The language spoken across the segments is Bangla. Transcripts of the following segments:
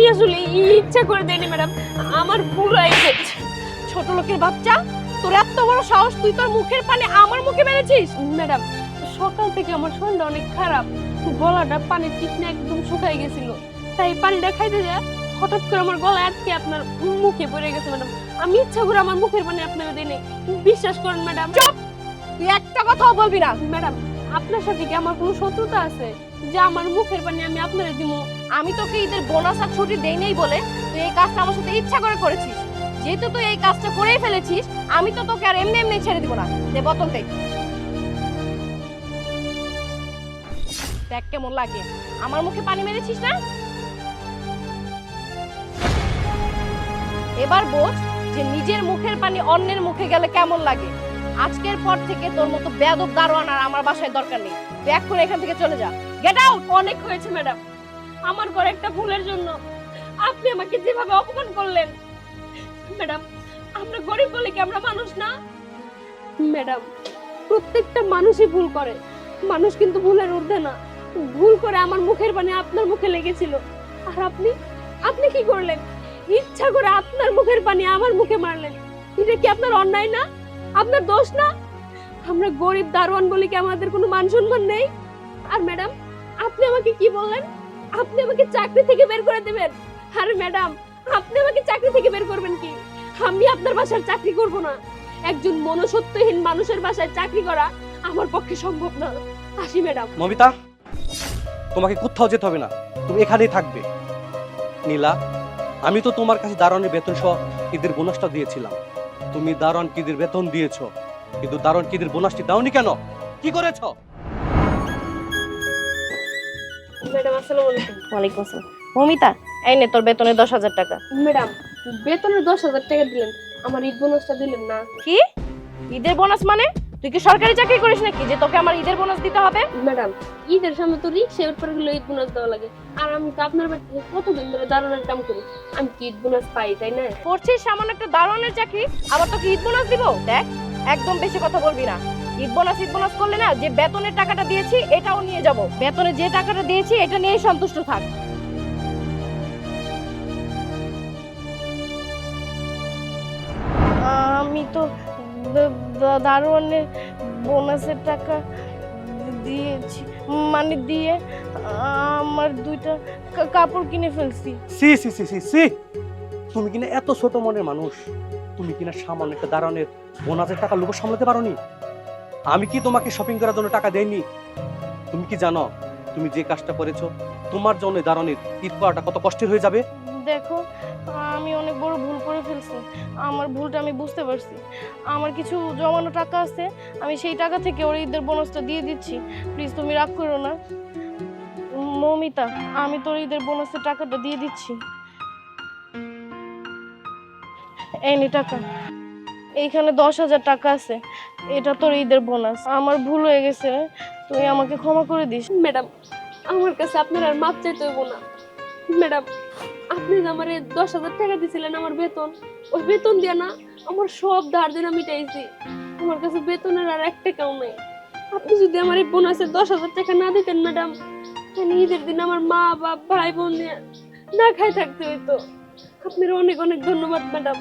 আমি আসলে ইচ্ছা করে দেইনি ম্যাডাম। আমার ভুল হয়ে গেছে। ছোট লোকের বাচ্চা তোর এত বড় সাহস তুই তোর মুখের পানে আমার মুখে মেরেছিস? ম্যাডাম সকাল থেকে আমার শরীরটা অনেক খারাপ। গলাটা পানির তৃষ্ণা একদম শুকাই গেছিল। তাই পানিটা খাইতে যায় হঠাৎ করে আমার গলা আটকে আপনার মুখে পড়ে গেছে ম্যাডাম। আমি ইচ্ছা করে আমার মুখের পানি আপনাকে দিই নাই। বিশ্বাস করেন ম্যাডাম। চুপ! তুই একটা কথাও বলবি না। ম্যাডাম আপনার সাথে কি আমার কোনো শত্রুতা আছে? যে আমার মুখের পানি আমি আপনারে দিব আমি তোকে ঈদের বোনাস আর ছুটি দেই নেই বলে তুই এই কাজটা আমার সাথে ইচ্ছা করে করেছিস। যেহেতু তুই এই কাজটা করেই ফেলেছিস, আমি তো তোকে আর এমনি এমনি ছেড়ে দিব না। দে, বোতল দে। দেখ কেমন লাগে। আমার মুখে পানি মেরেছিস না? এবার বোঝ যে নিজের মুখের পানি অন্যের মুখে গেলে কেমন লাগে। আজকের পর থেকে তোর মতো বেয়াদব দারোয়ান আর আমার বাসায় দরকার নেই। তুই এক্ষুনি এখান থেকে চলে যা। গেট আউট অনেক হয়েছে ম্যাডাম আমার করে একটা ভুলের জন্য আপনি আমাকে যেভাবে অপমান করলেন। ম্যাডাম, আমরা গরিব বলে কি আমরা মানুষ না? ম্যাডাম, প্রত্যেকটা মানুষই ভুল করে। মানুষ কিন্তু ভুলের ঊর্ধ্বে না। ভুল করে আমার মুখের পানি আপনার মুখে লেগেছিল। আর আপনি আপনি কি করলেন? ইচ্ছা করে আপনার মুখের পানি আমার মুখে মারলেন। এটা কি আপনার অন্যায় না? আপনার দোষ না? আমরা গরিব দারোয়ান বলে কি আমাদের কোনো মান সম্মান নেই? আর ম্যাডাম, আপনি আমাকে কি বললেন? আপনি আমাকে চাকরি থেকে বের করে দেবেন। আরে ম্যাডাম, আপনি আমাকে চাকরি থেকে বের করবেন কি? আমি আপনার বাসার চাকরি করব না। একজন মনুষ্যত্বহীন মানুষের বাসায় চাকরি করা আমার পক্ষে সম্ভব না। আসি ম্যাডাম। মমিতা, তোমাকে কোথাও যেতে হবে না। তুমি এখানেই থাকবে। নীলা, আমি তো তোমার কাছে দারোয়ানের বেতন সহ ঈদের বোনাসটা দিয়েছিলাম। তুমি দারোয়ান কিদের বেতন দিয়েছ? কিন্তু দারোয়ান কিদের বোনাসটি দাওনি কেন? কি করেছ? ম্যাডাম আসসালামু আলাইকুম। ওয়ালাইকুম আসসালাম। মমিতা এই নে তোর দশ হাজার টাকা। ম্যাডাম বেতনের দশ হাজার টাকা দিলেন আমার ঈদ বোনাসটা দিলেন না। কি? ঈদের বোনাস মানে? তুই কি সরকারি চাকরি করিস নাকি? যে তোকে আমার ঈদের বোনাস দিতে হবে? ম্যাডাম ঈদের সামনে তো রিক্সা পরে গুলো ঈদ বোনাস দেওয়া লাগে। আর আমি তো আপনার বাড়িতে কতদিন ধরে দারুণের কাম করি? আমি কি ঈদ বোনাস পাই তাই না? করছিস সামান্য একটা দারোয়ানের চাকরি আবার তোকে ঈদ বোনাস দিব? দেখ একদম বেশি কথা বলবি না। ঈদ বোনাস ঈদ বোনাস করলে না যে বেতনের টাকাটা দিয়েছি এটাও নিয়ে যাব। বেতনে যে টাকাটা দিয়েছি এটা নিয়েই সন্তুষ্ট থাক। আমি তো দারোয়ানের বোনাসের টাকা দিয়েছি। মানে দিয়ে আমার দুইটা কাপড় কিনে ফেলছি। সি সি সি সি সি। তুমি কিনা এত ছোট মনের মানুষ। তুমি কিনা সামান্য একটা দারোয়ানের বোনাসের টাকা লোক সামলাতে পারোনি? আমি কি তোমাকে শপিং করার জন্য টাকা দেইনি? তুমি কি জানো, তুমি যে কাজটা করেছ, তোমার জন্য দারোয়ানের ঈদ করাটা কত কষ্টের হয়ে যাবে? দেখো, আমি অনেক বড় ভুল করে ফেলছি। আমার ভুলটা আমি বুঝতে পারছি। আমার কিছু জমানো টাকা আছে, আমি সেই টাকা থেকে ওর ঈদের বোনাসটা দিয়ে দিচ্ছি। প্লিজ তুমি রাগ করো না। মমিতা, আমি তোর ঈদের বোনাসের টাকাটা দিয়ে দিচ্ছি। এই নে টাকা। এইখানে দশ হাজার টাকা আছে। এটা তোর ঈদের বোনাস আমার ভুল হয়ে গেছে। তুই আমাকে ক্ষমা করে দিস। ম্যাডাম, আমার কাছে আপনার আর মাপ চাইতে হইব না। ম্যাডাম, আপনি যে আমার দশ হাজার টাকা দিছিলেন আমার বেতন, ওই বেতন দিয়ে না আমার সব ধার দিন আমি মিটাইছি। আমার কাছে বেতনের আর এক টাকাও নেই। আপনি যদি আমার এই বোনাসের দশ হাজার টাকা না দিতেন, ম্যাডাম, তাহলে ঈদের দিন আমার মা, বাপ, ভাই, বোন না খাই থাকতে হইতো। আপনার অনেক অনেক ধন্যবাদ, ম্যাডাম।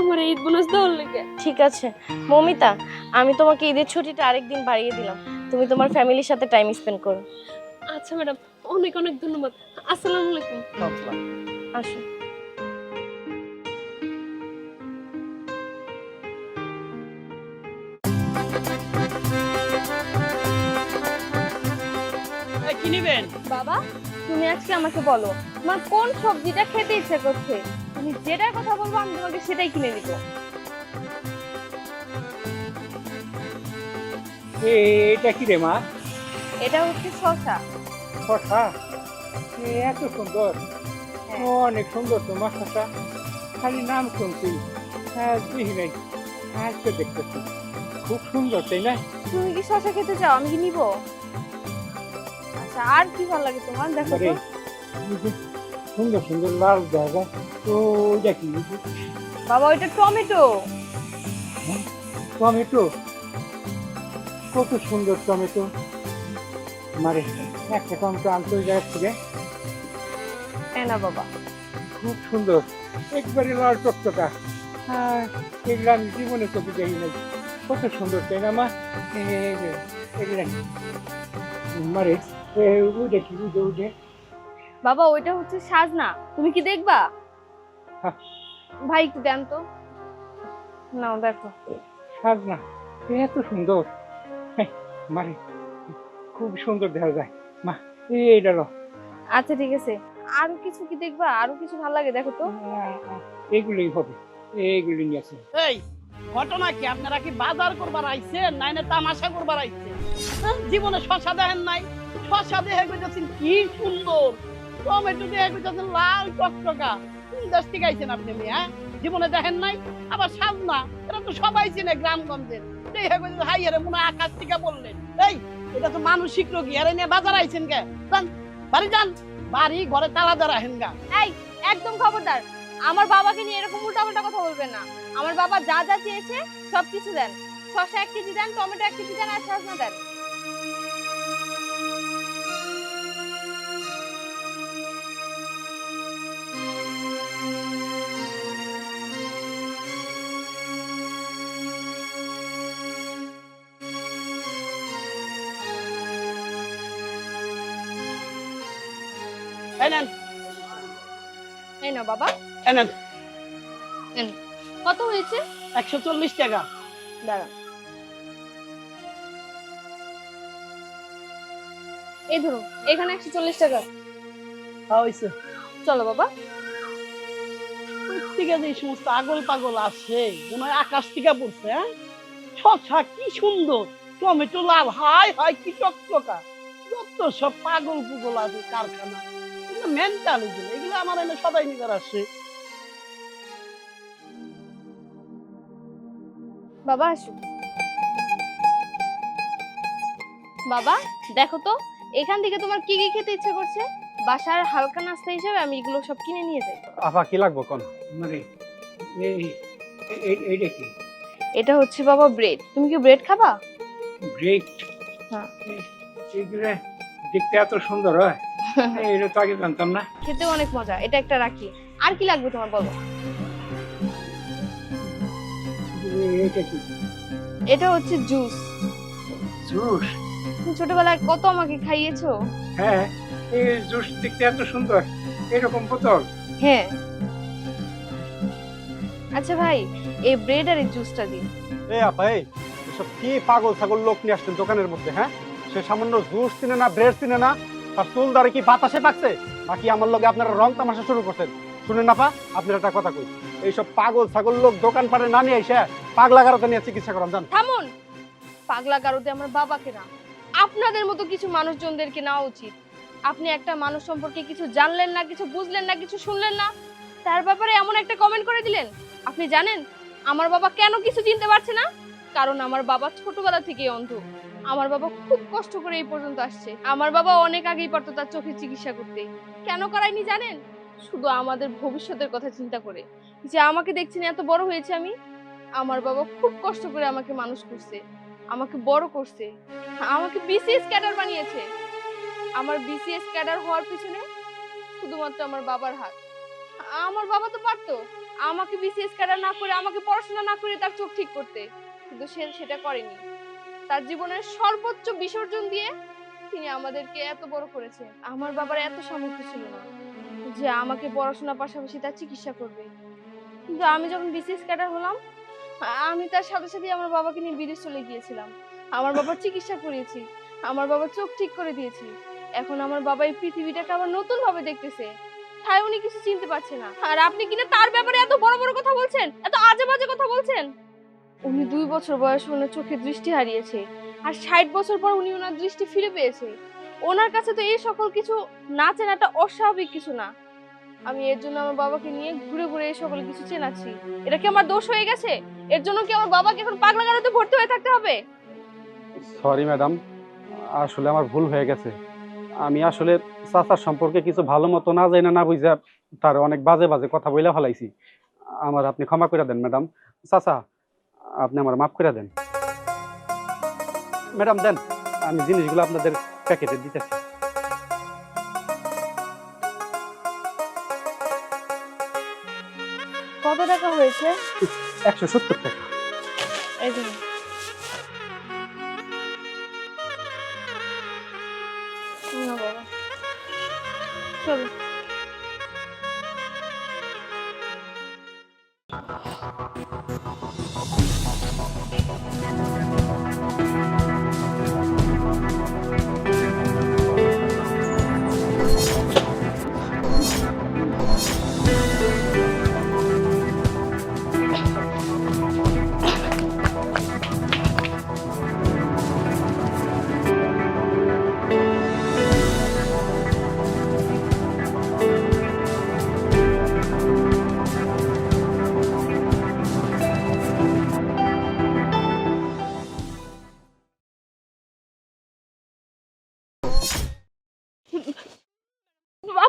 আমার ঈদ বোনাস দেওয়ার লেগে। ঠিক আছে। মমিতা আমি তোমাকে ঈদের ছুটিটা আরেকদিন বাড়িয়ে দিলাম। তুমি তোমার ফ্যামিলির সাথে টাইম স্পেন্ড করো। আচ্ছা ম্যাডাম অনেক অনেক ধন্যবাদ। আসসালামু আলাইকুম। আসো। কি নিবেন? বাবা তুমি আজকে আমাকে বলো তোমার কোন সবজিটা খেতে ইচ্ছে করছে? তুমি যেটার কথা বলব আমি তোমাকে সেটাই কিনে দিব। এটা কি রে মা? এটা হচ্ছে শসা। শশা এ, এত সুন্দর। হ্যাঁ। অনেক সুন্দর তোমার শশা খালি নাম শুনছি হ্যাঁ দেখি নাই আজকে দেখতেছি। খুব সুন্দর তাই না? তুমি কি শসা খেতে চাও? আমি কি নিব? আচ্ছা আর কি ভালো লাগে তোমার? দেখো তো। সুন্দর সুন্দর লাল জায়গা তো ওইটা কি বাবা ওইটা টমেটো টমেটো কত সুন্দর টমেটো মারে একটা টমেটো আনতে জায়গা থেকে না বাবা খুব সুন্দর একবারে লাল টকটকা হ্যাঁ এগুলো আমি জীবনে চোখে দেখি নাই কত সুন্দর তাই না মা এগুলা মারে উঠে কি উঠে উঠে বাবা ওইটা হচ্ছে সাজনা। তুমি কি দেখবা? হ্যাঁ। ভাই একটু দেন তো। নাও দেখো। সাজনা এত সুন্দর। মারে খুব সুন্দর দেখা যায়। মা এইটা লো আচ্ছা ঠিক আছে। আরও কিছু কি দেখবা? আরও কিছু ভালো লাগে দেখো তো। এগুলোই হবে। এইগুলি নিয়ে আসে। এই ঘটনা কি? আপনারা কি বাজার করবার আইছেন? নাই না তামাশা করবার আইছেন? হ্যাঁ? জীবনে শশা দেখেন নাই? শশা দেখে গেছেন কি সুন্দর! টমেটো লাল টকটকা। হ্যাঁ? জীবনে দেখেন আবার সবাই চেনে গ্রামগঞ্জের। হাই আরে মনে মানসিক রোগী। আরে বাজার আইছেন কে? বাড়ি যান। বাড়ি, ঘরে তালা দেওয়া গা। একদম খবরদার। আমার বাবাকে নিয়ে এরকম উল্টাপাল্টা কথা বলবেন না। আমার বাবা যা যা চেয়েছে সব কিছু দেন। শসা এক কেজি দেন, টমেটো এক কেজি দেন, আর সজনা দেন। নেন। এই না বাবা। এই নেন। কত হয়েছে? একশো চল্লিশ টাকা। দাঁড়ান এই ধরুন এখানে একশো চল্লিশ টাকা। হ্যাঁ হয়েছে। চলো বাবা। থেকে যে এই সমস্ত আগল পাগল আছে মনে হয় আকাশ থেকে পড়ছে হ্যাঁ? শশা কি সুন্দর। টমেটো লাল হাই হাই কি টকটকা যত সব পাগল পুগল আছে কারখানা মেন্টাল এগুলো এগুলো আমার এনে সবাই নিবার আসে। বাবা আসো। বাবা দেখো তো এখান থেকে তোমার কি কি খেতে ইচ্ছে করছে? বাসার হালকা নাস্তা হিসেবে আমি এগুলো সব কিনে নিয়ে যাই। আফা কি লাগবো কোন মানে এই এই- এইটা কি? এটা হচ্ছে বাবা ব্রেড। তুমি কি ব্রেড খাবা? ব্রেড? হ্যাঁ। দেখতে এত সুন্দর হয়? এটা তো আগে জানতাম না। খেতে অনেক মজা এটা একটা রাখি। আর কি লাগবে তোমার বলো? কি? এটা হচ্ছে জুস। জুস? তুমি ছোটবেলায় কত আমাকে খাইয়েছো? হ্যাঁ এই জুস দেখতে এত সুন্দর। এরকম বোতল। হ্যাঁ। আচ্ছা ভাই এই ব্রেড আর এই জুসটা দিন। এই আপা এই এসব কি পাগল ছাগল লোক নিয়ে আসছেন দোকানের মধ্যে হ্যাঁ? সে সামান্য জুস চিনে না ব্রেড চিনে না আর চুল দাঁড়ে কি বাতাসে পাকছে? নাকি আমার লগে আপনারা রং তামাশা শুরু করছেন? শুনেন না পা আপনার একটা কথা কই। এইসব পাগল ছাগল লোক দোকান পারে না নিয়ে এসে পাগলা গারোতে নিয়ে চিকিৎসা করান, জান। থামুন! পাগলা কারোতে আমার বাবাকে না আপনাদের মতো কিছু মানুষজনদেরকে নেওয়া উচিত। আপনি একটা মানুষ সম্পর্কে কিছু জানলেন না, কিছু বুঝলেন না, কিছু শুনলেন না? তার ব্যাপারে এমন একটা কমেন্ট করে দিলেন? আপনি জানেন, আমার বাবা কেন কিছু চিনতে পারছে না? কারণ আমার বাবা ছোটবেলা থেকেই অন্ধ। আমার বাবা খুব কষ্ট করে এই পর্যন্ত আসছে। আমার বাবা অনেক আগেই পারতো তার চোখের চিকিৎসা করতে। কেন করায়নি জানেন? শুধু আমাদের ভবিষ্যতের কথা চিন্তা করে। যে আমাকে দেখছেন এত বড় হয়েছে আমি? আমার বাবা খুব কষ্ট করে আমাকে মানুষ করছে। আমাকে বড় করছে। আমাকে বিসিএস ক্যাডার বানিয়েছে। আমার বিসিএস ক্যাডার হওয়ার পিছনে শুধুমাত্র আমার বাবার হাত। আমার বাবা তো পারতো আমাকে বিসিএস ক্যাডার না করে, আমাকে পড়াশোনা না করে তার চোখ ঠিক করতে। কিন্তু সে সেটা করেনি। তার জীবনের সর্বোচ্চ বিসর্জন দিয়ে তিনি আমাদেরকে এত বড় করেছে আমার বাবার এত সামর্থ্য ছিল না যে আমাকে পড়াশোনার পাশাপাশি তার চিকিৎসা করবে। কিন্তু আমি যখন বিসিএস ক্যাডার হলাম, আমি তার সাথে সাথে আমার বাবাকে নিয়ে বিদেশ চলে গিয়েছিলাম। আমার বাবার চিকিৎসা করিয়েছি, আমার বাবার চোখ ঠিক করে দিয়েছি। এখন আমার বাবা এই পৃথিবীটাকে আবার নতুন ভাবে দেখতেছে। তাই উনি কিছু চিনতে পারছে না। আর আপনি কিনা তার ব্যাপারে এত বড় বড় কথা বলছেন? এত আজে বাজে কথা বলছেন? উনি দুই বছর বয়সে ওনার চোখে দৃষ্টি হারিয়েছে, আর ষাট বছর পর উনি ওনার দৃষ্টি ফিরে পেয়েছে। ওনার কাছে তো এই সকল কিছু না চেনাটা অস্বাভাবিক কিছু না। আমি এর জন্য আমার বাবাকে নিয়ে ঘুরে ঘুরে এই সকল কিছু চেনাচ্ছি। এটা কি আমার দোষ হয়ে গেছে? এর জন্য কি আমার বাবাকে এখন পাগলা গারোতে ভর্তি হয়ে থাকতে হবে? সরি ম্যাডাম আসলে আমার ভুল হয়ে গেছে। আমি আসলে চাচার সম্পর্কে কিছু ভালো মতো না জানি না বুঝা তার অনেক বাজে বাজে কথা বইলা ফেলাইছি। আমার আপনি ক্ষমা করে দেন ম্যাডাম চাচা আপনি আমার মাফ করে দেন। ম্যাডাম দেন আমি জিনিসগুলো আপনাদের প্যাকেটে দিতেছি। কত টাকা হয়েছে? একশো সত্তর টাকা। চলো।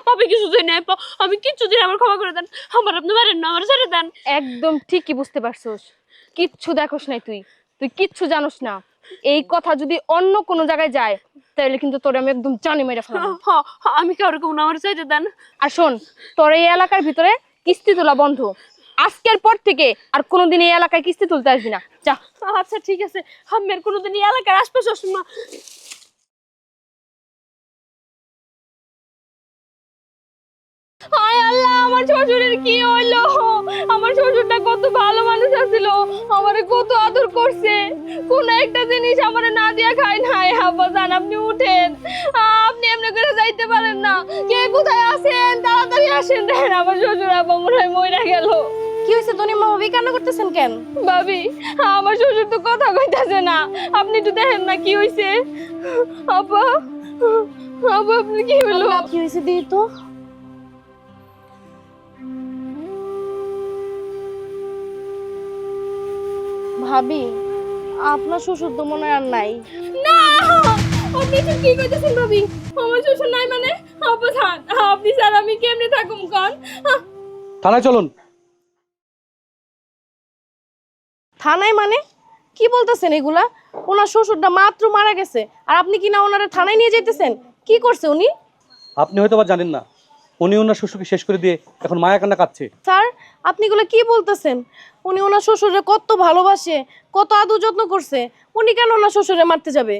পাবে কিছু দিন নাই আপা। আমি কিচ্ছু দিন আমার ক্ষমা করে দেন। আমার আপনি মারেন না আমার ছেড়ে দেন। একদম ঠিকই বুঝতে পারছোস। কিচ্ছু দেখোস নাই তুই। তুই কিচ্ছু জানোস না। এই কথা যদি অন্য কোনো জায়গায় যায় তাহলে কিন্তু তোরে আমি একদম জানি মেরে ফেলাম হ, হ, আমি কাউরে কোনো আমার চাইতে দেন। আর শোন তোর এই এলাকার ভিতরে কিস্তি তোলা বন্ধ। আজকের পর থেকে আর কোনোদিন এই এলাকায় কিস্তি তুলতে আসবি না। যা। আচ্ছা ঠিক আছে। আমি আর কোনোদিন এই এলাকার আশপাশে আসুন না। হায় আল্লাহ আমার শ্বশুরের কি হইল? আমার শ্বশুরটা কত ভালো মানুষ আছিল আমারে কত আদর করছে। কোন একটা জিনিস আমারে না দিয়া খায় নাই। আব্বা জান আপনি উঠেন। আপনি এমনি করে যাইতে পারেন না। কে কোথায় আছেন? তাড়াতাড়ি আসেন দেখেন আমার শ্বশুর আব্বা মনে হয় মইরা গেল। কি হয়েছে তনি মা ভাবি কান্না করতেছেন কেন? ভাবি আমার শ্বশুর তো কথা কইতাছে না। আপনি একটু দেখেন না কি হইছে। আপা আপা আপনি কি হলো কি হয়েছে দিই তো। ভাবি আপনার শ্বশুর তো মনে হয় আর নাই। না আপনি তো কি কইতাছেন ভাবি? আমার শ্বশুর নাই মানে? থাক আপনি স্যার আমি কেমনে থাকুম কোন? থানায় চলুন। থানায় মানে? কি বলতেছেন এগুলা? ওনার শ্বশুরটা মাত্র মারা গেছে আর আপনি কি না ওনারা থানায় নিয়ে যাইতেছেন? কি করছে উনি? আপনি হয়তো বা জানেন না। উনি ওনার শ্বশুরকে শেষ করে দিয়ে এখন মায়া কান্না কাঁদছে। স্যার আপনি এগুলো কি বলতেছেন? উনি ওনার শ্বশুরে কত ভালোবাসে কত আদর যত্ন করছে উনি কেন ওনার শ্বশুরে মারতে যাবে?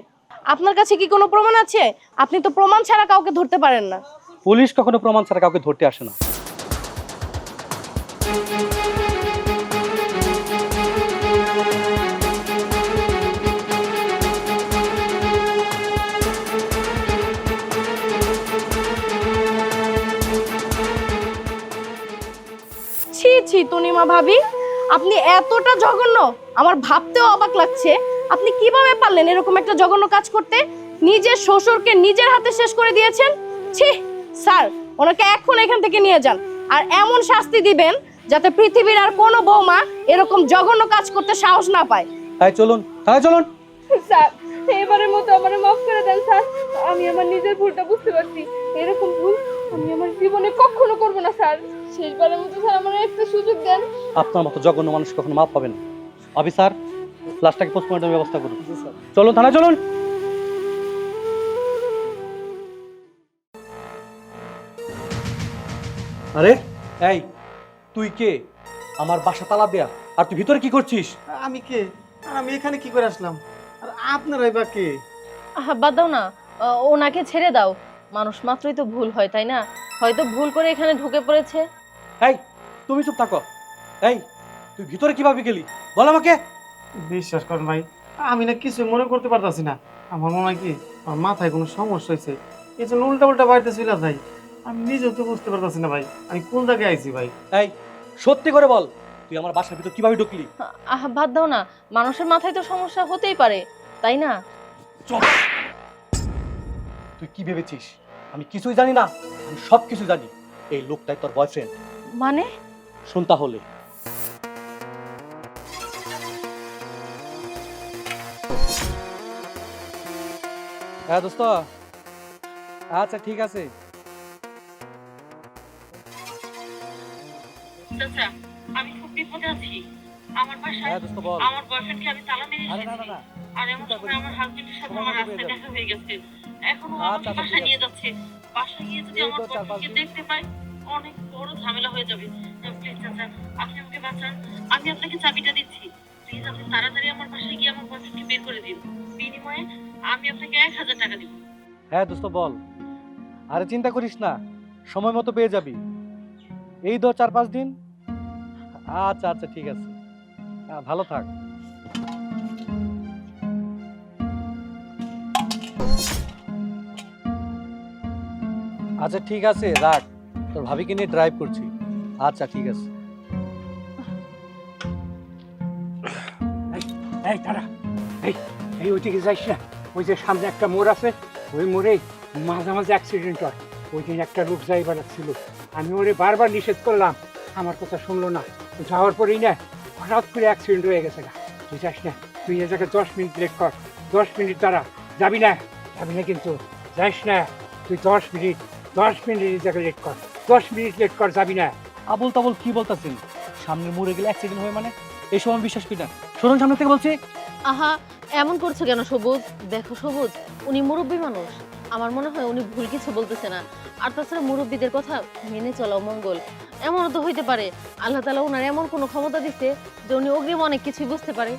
আপনার কাছে কি কোনো প্রমাণ আছে? আপনি তো প্রমাণ ছাড়া কাউকে ধরতে পারেন না। পুলিশ কখনো প্রমাণ ছাড়া কাউকে ধরতে আসে না। ছি তনিমা ভাবি আপনি এতটা জঘন্য আমার ভাবতেও অবাক লাগছে। আপনি কীভাবে পারলেন এরকম একটা জঘন্য কাজ করতে? নিজের শ্বশুরকে নিজের হাতে শেষ করে দিয়েছেন? ছি স্যার ওনাকে এখন এখান থেকে নিয়ে যান। আর এমন শাস্তি দিবেন যাতে পৃথিবীর আর কোনো বৌমা এরকম জঘন্য কাজ করতে সাহস না পায়। তাই চলুন থানায় চলুন। স্যার এবারের মতো আমার মাফ করে দেন স্যার। আমি আমার নিজের ভুলটা বুঝতে পারছি। এরকম ভুল আমি আমার কখনো করব না স্যার। শেষবারের মতো স্যার আমার একটা সুযোগ দেন। আপনার মতো জঘন্য মানুষ কখনো মাপ পাবেন অফিসার লাশটাকে পোস্টমর্টমের ব্যবস্থা করুন। চলুন থানায় চলুন। আরে এই তুই কে? আমার বাসা তালা দেয়া। আর তুই ভিতরে কি করছিস? আমি কে? আমি এখানে কি করে আসলাম? আর আপনারাই বা কে? আহা, বাদ দাও না। আহ, ওনাকে ছেড়ে দাও। মানুষ মাত্রই তো ভুল হয় তাই না? হয়তো ভুল করে এখানে ঢুকে পড়েছে। এই তুমি চুপ থাকো। এই তুই ভিতরে কীভাবে গেলি? বল আমাকে। বিশ্বাস করেন ভাই আমি না কিছু মনে করতে পারতাছি না। আমার মনে হয় কি আমার মাথায় কোনো সমস্যা হয়েছে। এই জন্য উল্টা উল্টা বাড়িতে চলে যাই। আমি নিজেও তো বুঝতে পারতাছি না ভাই আমি কোন জায়গায় আইছি ভাই? এই সত্যি করে বল তুই আমার বাসার ভিতর কীভাবে ঢুকলি? আহ বাদ দাও না মানুষের মাথায় তো সমস্যা হতেই পারে তাই না? চুপ। তুই কি ভেবেছিস? আমি কিছুই জানি না। আমি সব কিছু জানি। এই লোকটাই তোর বয়ফ্রেন্ড মানে? শোন তাহলে। হ্যাঁ দোস্ত। আচ্ছা ঠিক আছে। আমি খুব বিপদে আছি। আমার বাসায় হ্যাঁ আমার বয়ফ্রেন্ডকে আমি তালা মেরে না আর এমন সময় আমার হাজবেন্ডের সাথে আমার রাস্তায় দেখা হয়ে গেছে। এখন আচ্ছা, আমাকে আচ্ছা, নিয়ে যাচ্ছে। গিয়ে যদি আমার। দেখতে পাই অনেক বড় ঝামেলা হয়ে যাবে। প্লিজ চাচা আপনি আমাকে বাঁচান। আমি আপনাকে চাবিটা দিচ্ছি। প্লিজ আপনি তাড়াতাড়ি আমার বাসায় গিয়ে আমার বের করে দিন। বিনিময়ে আমি আপনাকে এক হাজার টাকা দিব। হ্যাঁ দোস্ত বল। আরে চিন্তা করিস না। সময় মতো পেয়ে যাবি। এই ধর চার পাঁচ দিন। আচ্ছা আচ্ছা ঠিক আছে। ভালো থাক। আচ্ছা ঠিক আছে, রাখ। তোর ভাবিকে নিয়ে ড্রাইভ করছি। আচ্ছা ঠিক আছে। এই দাঁড়া। এই এই ওইদিকে যাইস না। ওই যে সামনে একটা মোড় আছে, ওই মোড়ে মাঝে মাঝে অ্যাক্সিডেন্ট হয়। ওই দিন একটা লোক আমি ওরে বারবার নিষেধ করলাম। আমার কথা শুনলো না। যাওয়ার পরেই না, হঠাৎ করে অ্যাক্সিডেন্ট হয়ে গেছে গা। তুই যাস না। তুই এ জায়গায় দশ মিনিট লেট কর। দশ মিনিট দাঁড়া। যাবি না? যাবি না কিন্তু। যাস না। তুই দশ মিনিট দশ মিনিট জায়গায় লেট কর। দশ মিনিট লেট কর যাবি না। আবল তাবল কি বলতাছেন? সামনে মরে গেলে অ্যাক্সিডেন্ট হয় মানে? এই সময় বিশ্বাস করি না। শোনুন সামনে থেকে বলছি। আহা এমন করছ কেন সবুজ? দেখো সবুজ উনি মুরব্বী মানুষ। আমার মনে হয় উনি ভুল কিছু বলতেছে না। আর তাছাড়া মুরব্বীদের কথা মেনে চলাও মঙ্গল এমন তো হইতে পারে। আল্লাহ তালা ওনার এমন কোনো ক্ষমতা দিচ্ছে যে উনি অগ্রিম অনেক কিছুই বুঝতে পারে।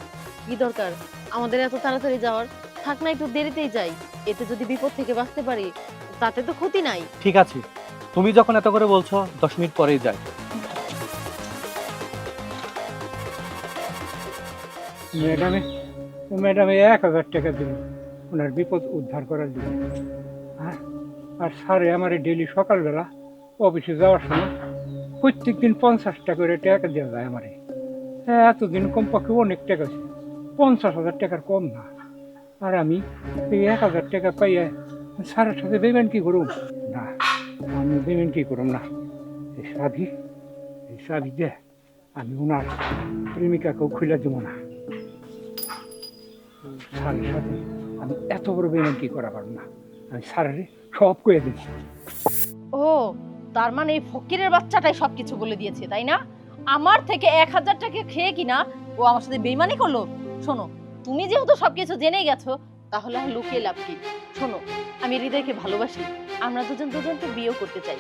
কি দরকার? আমাদের এত তাড়াতাড়ি যাওয়ার? থাক না একটু দেরিতেই যাই। এতে যদি বিপদ থেকে বাঁচতে পারি তাতে তো ক্ষতি নাই। ঠিক আছে। তুমি যখন এত করে বলছো দশ মিনিট পরেই যাই। ম্যাডামে ম্যাডামে এক হাজার টাকা দিল ওনার বিপদ উদ্ধার করার জন্য। আর আর স্যারে আমার ডেলি সকালবেলা অফিসে যাওয়ার সময় প্রত্যেক দিন পঞ্চাশ টাকা করে টাকা দেওয়া যায় আমারে। এতদিন কমপক্ষে অনেক টাকা আছে পঞ্চাশ হাজার টাকার কম না। আর আমি এই এক হাজার টাকা পাইয়া স্যারের সাথে পেমেন কি করুম? না, আমি পেমেন্ট কি করুম না? এই সাবি এই সাবি দে আমি ওনার প্রেমিকাকেও খুলে দেবো না। স্যারের সাথে আমি এত বড় বেমান কি করা পারব না? আমি স্যারের সব করে দিচ্ছি ও, তার মানে এই ফকিরের বাচ্চাটাই সবকিছু বলে দিয়েছে, তাই না? আমার থেকে এক হাজার টাকা খেয়ে কিনা ও আমার সাথে বেইমানি করল? শোনো, তুমি যেহেতু সবকিছু জেনে গেছো তাহলে আর লুকিয়ে লাভ কি? শোনো, আমি হৃদয়কে ভালোবাসি, আমরা দুজন দুজনকে বিয়েও করতে চাই।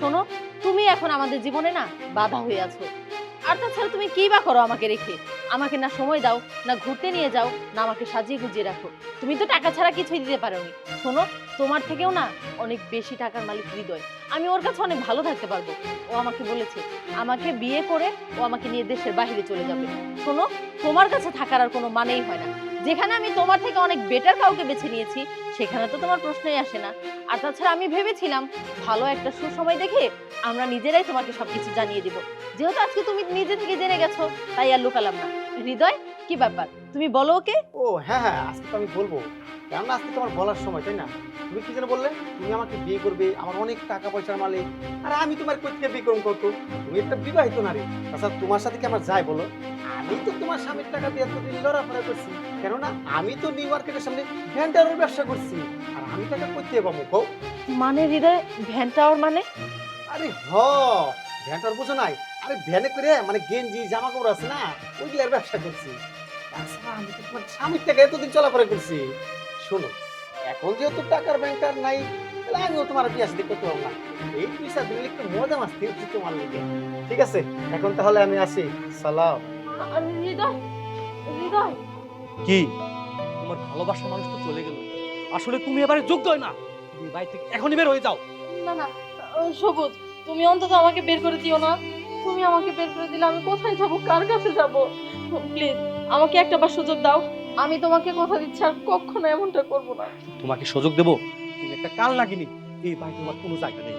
শোনো, তুমি এখন আমাদের জীবনে না বাধা হয়ে আছো। আর তাছাড়া তুমি কি বা করো আমাকে রেখে? আমাকে না সময় দাও, না ঘুরতে নিয়ে যাও, না আমাকে সাজিয়ে গুজিয়ে রাখো। তুমি তো টাকা ছাড়া কিছুই দিতে পারোনি। শোনো, তোমার থেকেও না অনেক বেশি টাকার মালিক হৃদয়। আমি ওর কাছে অনেক ভালো থাকতে পারব। ও আমাকে বলেছে, আমাকে বিয়ে করে ও আমাকে নিয়ে দেশের বাইরে চলে যাবে। শোনো, তোমার কাছে থাকার আর কোনো মানেই হয় না। যেখানে আমি তোমার থেকে অনেক বেটার কাউকে বেছে নিয়েছি, সেখানে তো তোমার প্রশ্নই আসে না। আর তাছাড়া আমি ভেবেছিলাম, ভালো একটা সুসময় দেখে আমরা নিজেরাই তোমাকে সবকিছু জানিয়ে দিব। যেহেতু আজকে তুমি নিজে থেকে জেনে গেছো, তাই আর লুকালাম না। হৃদয়, কি ব্যাপার? তুমি বলো ওকে। ও হ্যাঁ হ্যাঁ আজকে তো আমি বলব। কেননা আজকে তোমার বলার সময় তাই না? তুমি কি যেন বললে তুমি আমাকে বিয়ে করবে আমার অনেক টাকা পয়সার মালিক। আর আমি তোমার কোথেকে বিয়ে করব কত তুমি একটা বিবাহিত নারী। তাছাড়া তোমার সাথে কি আমার যাই বলো? আমি তো তোমার স্বামীর টাকা দিয়ে এতদিন লড়াফড়া করছি। কেননা আমি তো নিউ মার্কেটের সামনে ভ্যান্ডারের ব্যবসা করছি। আর আমি টাকা করতে পাবো কও মানে হৃদয় ভ্যানটাওয়ার মানে? আরে হ ভ্যানটার বুঝো নাই। আরে ভ্যানে করে মানে গেঞ্জি জামা কাপড় আছে না ওইগুলার ব্যবসা করছি। আমি তো তোমার স্বামীর টাকা এতদিন চলাফেরা করছি। শোনো এখন যেহেতু টাকার ব্যাংকার নাই তাহলে আমিও তোমার বিয়ে আসতে করতে পারব না। এই পয়সা দিলে একটু মজা মাস্তি হচ্ছে তোমার লিগে। ঠিক আছে? এখন তাহলে আমি আসি। সালাম। হৃদয় হৃদয়। কি? তোমার ভালোবাসার মানুষ তো চলে গেল। আসলে তুমি এবারে যোগ্য না। তুমি বাড়ি থেকে এখনই বের হয়ে যাও। না না সবুজ তুমি অন্তত আমাকে বের করে দিও না। তুমি আমাকে বের করে দিলে আমি কোথায় যাব? কার কাছে যাব? প্লিজ আমাকে একটা বার সুযোগ দাও। আমি তোমাকে কথা দিচ্ছি আর কখনো এমনটা করব না। তোমাকে সুযোগ দেবো? তুমি একটা কাল লাগিনি এই বাড়ি তোমার কোনো জায়গা নেই।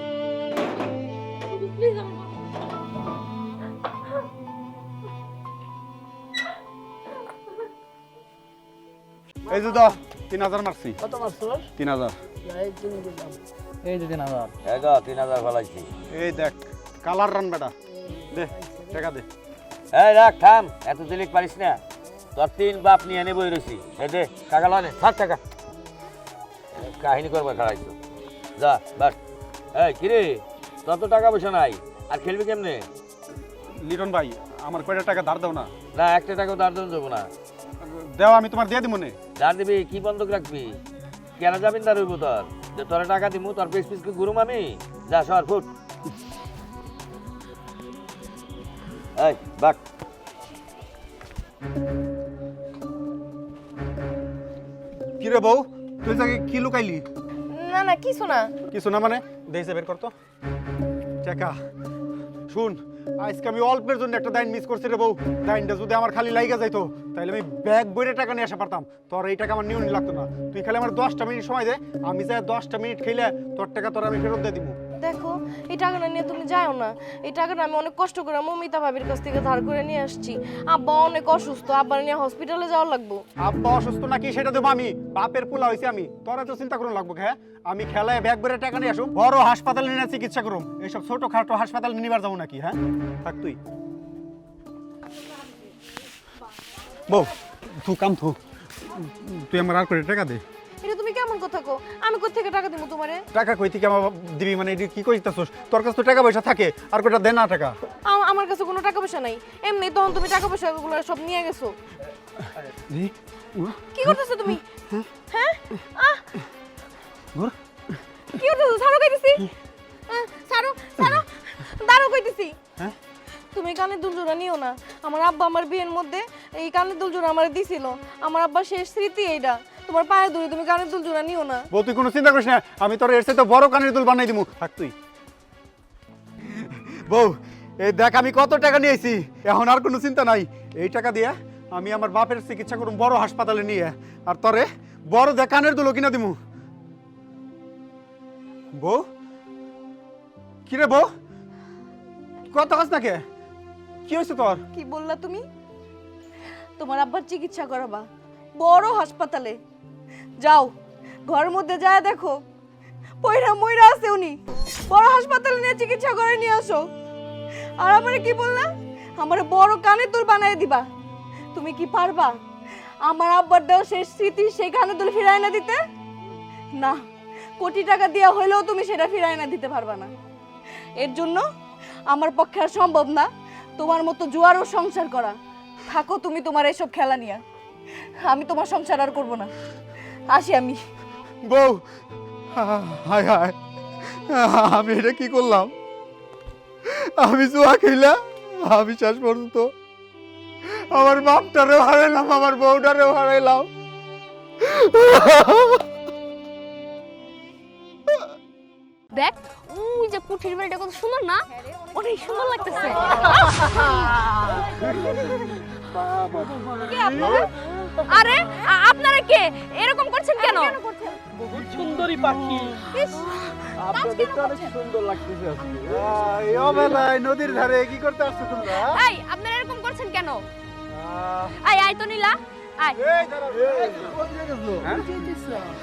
এই যে দাও তিন হাজার মারছি। কত মারছো? তিন হাজার। এই যে দিন আবার এগা তিন হাজার। ফেলাইছি। এই দেখ কালার রান বেটা। দে টাকা দে। এই রাখ থাম। এত দিলিক পারিস না। তোর তিন বাপ নিয়ে এনে বই রয়েছি এই দে টাকা লনে সাত টাকা। কাহিনী করবার খাড়াইছো যা বাস। এই কিরে তোর তো টাকা পয়সা নাই। আর খেলবি কেমনে? লিটন ভাই আমার কয়টা টাকা ধার দাও না। না একটা টাকাও দাঁড় দেন দেবো না। দেও আমি তোমার দিয়ে দিব মনে দাঁড় দিবি কি বন্ধক রাখবি? কেন যাবেন দাঁড় হইব তোর? যে তোর টাকা দিমু তোর পিস পিস গুরুম আমি? যা সর ফুট। এই বাক। কি রে বউ তুই তাকে কি লুকাইলি? না না কিছু না কিছু না মানে? দেখছে বের করতো টাকা শুন আজকে আমি অল্পের জন্য একটা দাইন মিস করছি রে বউ। দাইনটা যদি আমার খালি লাইগা যাইতো তাহলে আমি ব্যাগ বইরে টাকা নিয়ে আসা পারতাম। তোর এই টাকা আমার নিউনি লাগতো না। তুই খালি আমার দশটা মিনিট সময় দে আমি যাই দশটা মিনিট খেলে তোর টাকা তোর আমি ফেরত দিয়ে দিব। দেখো এই টাকাটা নিয়ে তুমি যাও না। এই টাকাটা আমি অনেক কষ্ট করে মমিতা ভাবির কাছ থেকে ধার করে নিয়ে আসছি। আব্বা অনেক অসুস্থ আব্বা নিয়ে হসপিটালে যাওয়া লাগবো। আব্বা অসুস্থ নাকি সেটা দেবো আমি। বাপের পোলা হয়েছে আমি। তোরা তো চিন্তা করুন লাগবো হ্যাঁ? আমি খেলায় ব্যাগ বেড়ে টাকা নিয়ে আসুন বড় হাসপাতালে নিয়ে চিকিৎসা করুম। এইসব ছোট খাটো হাসপাতাল নিবার যাব নাকি হ্যাঁ? থাক তুই। বউ তু কাম থু। তুই আমার আর করে টাকা দে। এটা তুমি কেমন কথা কো আমি কোথা থেকে টাকা দিব তোমারে? টাকা কই থেকে আমার দিবি? মানে এটি কি কইতাছস? তোর কাছে তো টাকা পয়সা থাকে আর কয়টা দে না টাকা? আ- আমার কাছে কোনো টাকা পয়সা নাই। এমনি তখন তুমি টাকা পয়সা গুলো সব নিয়ে গেছো। দি কি করতেছো তুমি? হ্যাঁ? আহ! ঘুর। কি করতেছো? ছাড়ো কইতেছি। আহ, ছাড়ো ছাড়ো। দাঁড়ো কইতেছি। হ্যাঁ? তুমি কানের দুল জোড়া নিও না। আমার আব্বা আমার বিয়ের মধ্যে এই কানের দুল জোড়া আমার দিছিল। আমার আব্বা শেষ স্মৃতি এইটা তোমার পায়ে ধরে তুমি কানের দুল জোড়া নিও না। বউ তুই কোনো চিন্তা করিস না আমি তোর এর তো বড় কানের দুল বানাই দিমু। থাক তুই। বউ এই দেখ আমি কত টাকা নিয়েছি এখন আর কোনো চিন্তা নাই। এই টাকা দিয়ে আমি আমার বাপের চিকিৎসা করুম বড় হাসপাতালে নিয়ে আর তোরে বড় দেখ কানের দুলো কিনা দিমু। বউ কি রে বউ? কত কাজ নাকি? কি হয়েছে তোর? কি বললা তুমি? তোমার আব্বার চিকিৎসা করাবা। বড় হাসপাতালে। যাও, ঘরের মধ্যে যায় দেখো। পয়রা ময়রা আছে উনি। বড় হাসপাতালে নিয়ে চিকিৎসা করে নিয়ে আসো। আর আমারে কি বললা? আমার বড় কানে দুল বানাই দিবা। তুমি কি পারবা? আমার আব্বার দেওয়া শেষ স্মৃতি সেই কানে দুল ফিরাই না দিতে? না, কোটি টাকা দেওয়া হইলেও তুমি সেটা ফিরাই না দিতে পারবা না। এর জন্য আমার পক্ষে আর সম্ভব না তোমার মতো জোয়ারও সংসার করা। থাকো তুমি তোমার এসব খেলা নিয়ে। আমি তোমার সংসার আর করব না। আসি আমি। বউ হায় হায় আমি এটা কি করলাম? আমি জুয়া খেলা আমি শেষ পর্যন্ত আমার বাপটারেও হারাইলাম আমার বউটারেও হারাইলাম। দেখ ওই যে কুঠির বাড়িটা কত সুন্দর না? অনেক সুন্দর লাগতেছে? আরে আপনারা কে? এরকম করছেন কেন? বহুত সুন্দরী পাখি। এই অবেলায় নদীর ধারে কি করতে আসছো তোমরা? এই আপনারা এরকম করছেন কেন? আই আই তো নীলা আই এই দাঁড়াও, এই, কোন দিকে গেছো?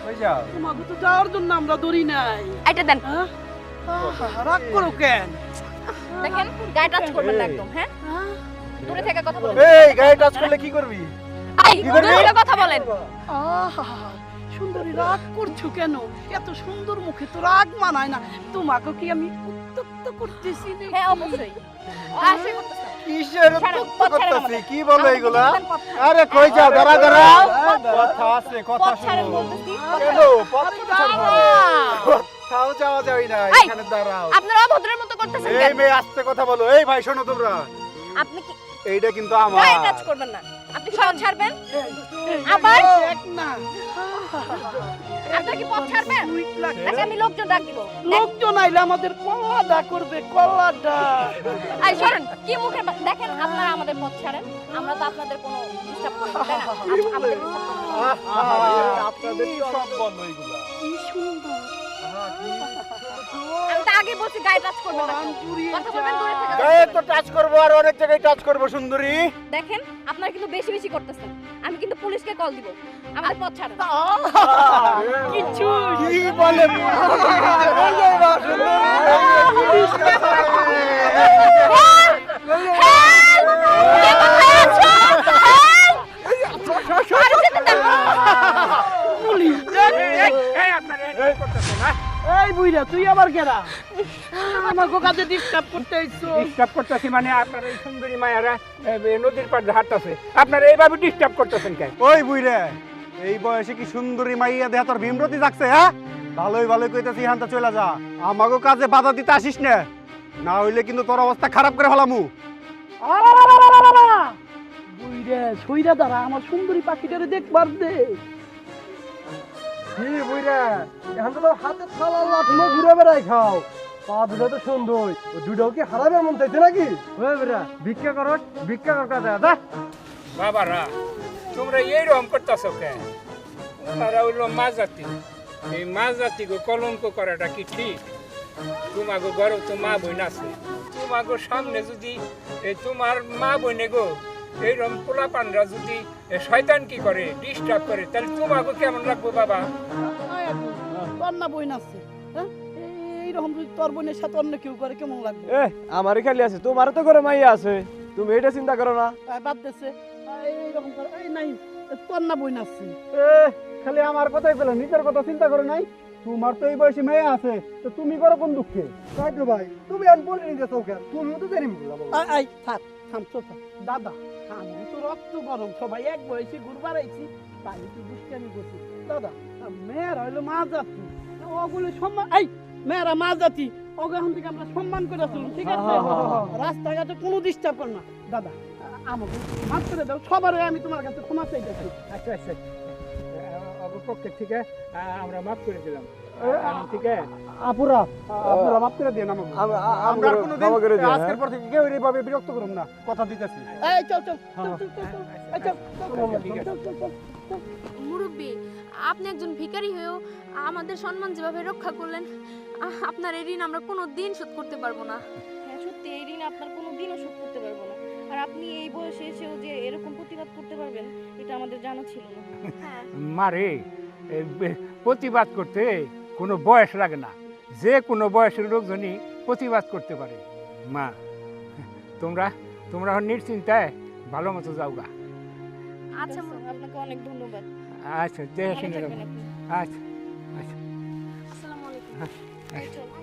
কই যাও? তোমাকে তো যাওয়ার জন্য আমরা ধরি নাই। দেন। হ্যাঁ? রাগ করো কেন? দেখেন গায়ে টাচ করবেন না একদম হ্যাঁ? দূরে থেকে কথা বলবেন। এই গায়ে টাচ করলে কি করবি? আই কথা বলেন। সুন্দরী রাগ করছ কেন? এত সুন্দর মুখে তো রাগ মানায় না। তোমাকে কি আমি করতেছি হ্যাঁ অবশ্যই। করতেছে। কিসের উত্তপ্ত পথ ছাড়েন কি বলো এগুলা? দেন পথ ছাড়েন। আরে কই যাও দাঁড়া দাঁড়া। কথা আছে কথা শুনো কেন? পথ তো ছাড়বো। কোথাও যাওয়া যাবে না এখানে দাঁড়াও। আপনারা অভদ্রের মতো করতেছেন এই মেয়ে আস্তে কথা বলো। এই ভাই শোনো তোমরা। আপনি কি এইটা কিন্তু আমার। টাচ করবেন না। আপনি পথ ছাড়বেন? আবার? দেখ না আপনারা কি পথ ছাড়বেন? আচ্ছা আমি লোকজন ডাক দিব লোকজন আইলে আমাদের কলাটা করবে কলাটা আই সরেন কি মুখে বা- দেখেন আপনারা আমাদের পথ ছাড়েন আমরা তো আপনাদের কোনো ডিস্টার্ব করি না, তাই না? আপ- আমাদের disturb করবেন না। আপনাদের সব বন্ধ এগুলা কি সুন্দর। আমি তো আগে বলছি গায়ে টাচ করবেন না কথা বলবেন দূরে থেকে। গায়ে তো টাচ করব আর অনেক জায়গায় টাচ করব সুন্দরী। দেখেন আপনারা কিন্তু বেশি বেশি করতেছেন। আমি কিন্তু পুলিশকে কল দিব। আমাদের পথ ছাড়েন। কিচ্ছু। কি বলে কোথায় আছো? Help! আরে যেতে দেন। পুলিশ এই বুইরা তুই আবার কেরা আমাকে কাজে ডিস্টার্ব করতে আইছো ডিস্টার্ব করতেছি মানে আপনার এই সুন্দরী মায়ারা নদীর পাড়ে হাঁটতেছে। আপনারা এইভাবে ডিস্টার্ব করতেছেন কেন? ওই বুইরে এই বয়সে কি সুন্দরী মাইয়া দেহা তোর ভীমরতি যাচ্ছে হ্যাঁ? ভালোই ভালোই কইতাছি হান্তা চলে যা। আমাগো কাজে বাধা দিতে আসিস না। না হইলে কিন্তু তোর অবস্থা খারাপ করে ফেলামু। বুইরে সইরা দাঁড়া আমার সুন্দরী পাখিটারে দেখবার দে। কি বুইরা এখন তো হাতে থালা লাঠনো ঘুরে বেড়াই খাও। পা দুটো তো সুন্দর ও দুটাও কি হারাবে মন চাইছে নাকি? ওই বেড়া ভিক্ষা করো ভিক্ষা কর কাজে যা। বাবারা তোমরা এইরকম করতেছ কেন? ওনারা হইল মা জাতি। এই মা জাতিকে কলঙ্ক করাটা কি ঠিক? তোমাকে ঘরে তো মা বোন আছে। তোমাকে সামনে যদি এই তোমার মা বোনে গো এইরকম পোলা পানরা যদি শয়তান কি করে? ডিস্টার্ব করে। তাহলে তোমাকে কেমন লাগবে বাবা? না বইন আছে হ্যাঁ? এইরকম যদি তোর বোনের সাথে অন্য কেউ করে কেমন লাগবে? এ আমারই খালি আছে তোমারও তো করে মাইয়া আছে। তুমি এটা চিন্তা করো না। আয় বাদ দেছে। এইরকম করে এই নাই তোর না বইন আছে। এ খালি আমার কথাই পেলে নিজের কথা চিন্তা করো নাই। তোমার তো এই বয়সী মেয়ে আছে তো তুমি করো কোন দুঃখে? তাই তো ভাই তুমি আন বলে নিতে চৌকে তুমিও তো দেরি বললাম আয়, আয় থাক থাম দাদা আমি তো রক্ত গরম সবাই এক বয়সে ঘুরবার আইছি তাই তো দুষ্টামি করছি। দাদা মেয়েরা হইল মা জাতি। ওগুলো সম্মান এই মেয়েরা মা জাতি ওকে এখন থেকে আমরা সম্মান করে চলুন ঠিক আছে? রাস্তাঘাটে কোনো ডিস্টার্ব কর না। দাদা আমাকে মাফ করে দাও সবার আমি তোমার কাছে ক্ষমা চাইতেছি। আচ্ছা আচ্ছা। আমার পক্ষে ঠিক আছে। আমরা মাফ করে দিলাম। ঠিক আছে আপুরা আপুরা মাফ করে দিন আমাকে আমরা কোনোদিন আজকের পর থেকে কেউ এইভাবে বিরক্ত করুম না কথা দিতেছি। এই চল চল মুরব্বী আপনি একজন ভিখারি হয়েও আমাদের সম্মান যেভাবে রক্ষা করলেন আপনার এই ঋণ আমরা কোনো দিন শোধ করতে পারব না। হ্যাঁ সত্যি এই ঋণ আপনার কোনো দিনও শোধ করতে পারব না। আর আপনি এই বয়সে এসেও যে এরকম প্রতিবাদ করতে পারবেন এটা আমাদের জানা ছিল না। হ্যাঁ। মারে প্রতিবাদ করতে কোনো বয়স লাগে না। যে কোনো বয়সের লোকজনই প্রতিবাদ করতে পারে। মা তোমরা তোমরা নিশ্চিন্তায় ভালো মতো যাও গা আচ্ছা আপনাকে অনেক ধন্যবাদ। আচ্ছা আচ্ছা আচ্ছা। আসসালামু আলাইকুম। এই চল।